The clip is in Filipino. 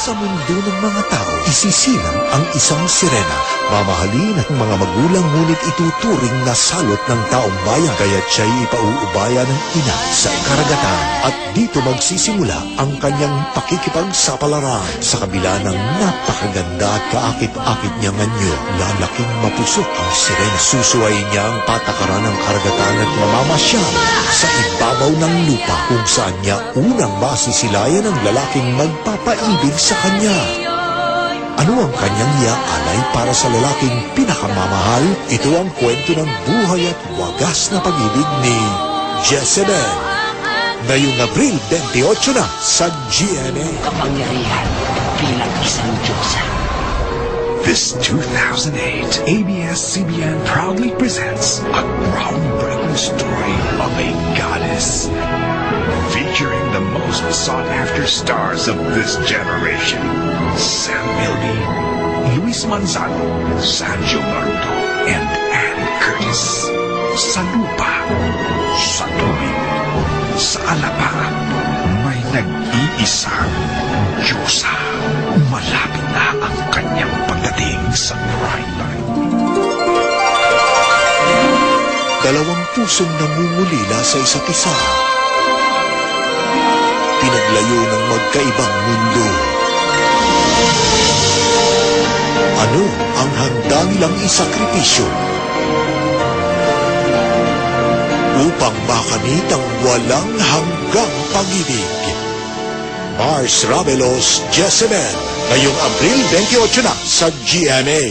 Sa mundo ng mga tao, isisilang ang isang sirena. Mamahalin ng mga magulang ngunit ituturing na salot ng taong bayan. Kaya't siya'y ipauubaya ng ina sa karagatan. At dito magsisimula ang kanyang pakikipagsapalaran. Sa kabila ng napakaganda at kaakit-akit niyang anyo, lalaking mapusok ang sirena. Susuwayin niya ang patakaran ng karagatan at mamamasyal sa ibabaw ng lupa kung saan niya unang masisilayan ang lalaking magpapaibig sa kanya. Ano ang kanyang iaalay para sa lalaking pinakamamahal? Ito ang kwento ng buhay at wagas na pag-ibig ni Jezebel. Ngayong Abril 28 na sa GMA. kapangyarihan bilang isang Diyosa. This 2008, ABS-CBN proudly presents a groundbreaking story most sought-after stars of this generation. Sam Milby, Luis Manzano, Sergio Maruto, and Ann Curtis. Sa lupa, sa tubig, sa alapa, may nag-iisang Diyosa. Malapit na ang kanyang pagdating sa primetime. Dalawang pusong namumulila sa isa't isa. Pinaglayo ng magkaibang mundo. Ano ang handa nilang isakripisyo? Upang makamit ang walang hanggang pag-ibig. Mars Ravelos Jezebel, ngayong Abril 28 na sa GMA.